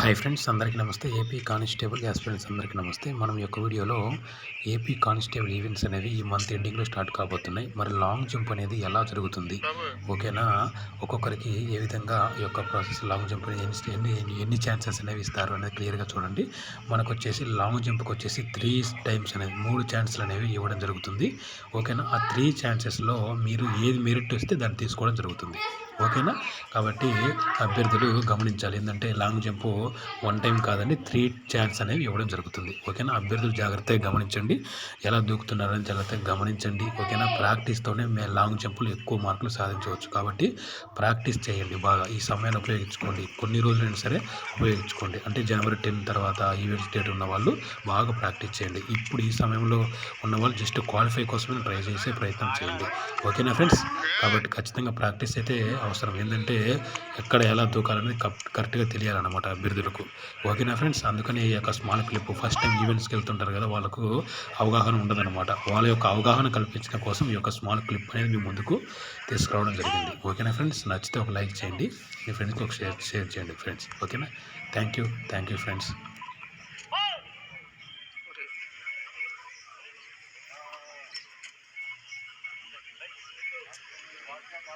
Hi friends అందరికీ నమస్తే. AP constable friends అందరికీ నమస్తే. మనం యొక్క వీడియోలో ఏపీ కానిస్టేబుల్ ఈవెంట్స్ అనేవి ఈ మంత్ ఎండింగ్లో స్టార్ట్ కాబోతున్నాయి. మరి లాంగ్ జంప్ అనేది ఎలా జరుగుతుంది? ఓకేనా? ఒక్కొక్కరికి ఏ విధంగా ఈ యొక్క ప్రాసెస్ లాంగ్ జంప్ ఎన్ని ఎన్ని ఎన్ని ఛాన్సెస్ అనేవి ఇస్తారు అనేది క్లియర్గా చూడండి. మనకు వచ్చేసి లాంగ్ జంప్కి వచ్చేసి త్రీ టైమ్స్ అనేవి మూడు ఛాన్సులు అనేవి ఇవ్వడం జరుగుతుంది. ఓకేనా? ఆ త్రీ ఛాన్సెస్లో మీరు ఏది మెరిట్ వస్తే దాన్ని తీసుకోవడం జరుగుతుంది. ఓకేనా? కాబట్టి అభ్యర్థులు గమనించాలి. ఏంటంటే లాంగ్ జంప్ వన్ టైం కాదండి త్రీ ఛాన్స్ అనేవి ఇవ్వడం జరుగుతుంది. ఓకేనా? అభ్యర్థులు జాగ్రత్తగా గమనించండి. ఎలా దూకుతున్నారని జాగ్రత్తగా గమనించండి. ఓకేనా? ప్రాక్టీస్తోనే మేము లాంగ్ జంపులు ఎక్కువ మార్కులు సాధించవచ్చు. కాబట్టి ప్రాక్టీస్ చేయండి బాగా. ఈ సమయాన్ని ఉపయోగించుకోండి. కొన్ని రోజులైనా సరే ఉపయోగించుకోండి. అంటే జనవరి టెన్ తర్వాత ఈవెంట్స్ డేట్ ఉన్న వాళ్ళు బాగా ప్రాక్టీస్ చేయండి. ఇప్పుడు ఈ సమయంలో ఉన్న వాళ్ళు జస్ట్ క్వాలిఫై కోసమే ట్రై చేసే ప్రయత్నం చేయండి. ఓకేనా ఫ్రెండ్స్? కాబట్టి ఖచ్చితంగా ప్రాక్టీస్ అయితే అవసరం. ఏంటంటే ఎక్కడ ఎలా దూకాలనేది కరెక్ట్గా తెలియాలన్నమాట అభ్యర్థులకు. ఓకేనా ఫ్రెండ్స్? అందుకని ఈ యొక్క స్మాల్ క్లిప్ ఫస్ట్ టైం ఈవెంట్స్కి వెళ్తుంటారు కదా వాళ్ళకు అవగాహన ఉండదన్నమాట. వాళ్ళ యొక్క అవగాహన కల్పించడం కోసం ఈ యొక్క స్మాల్ క్లిప్ అనేది మీ ముందుకు తీసుకురావడం జరిగింది. ఓకేనా ఫ్రెండ్స్? నచ్చితే ఒక లైక్ చేయండి. మీ ఫ్రెండ్స్కి ఒక షేర్ షేర్ చేయండి ఫ్రెండ్స్. ఓకేనా thank you thank you friends.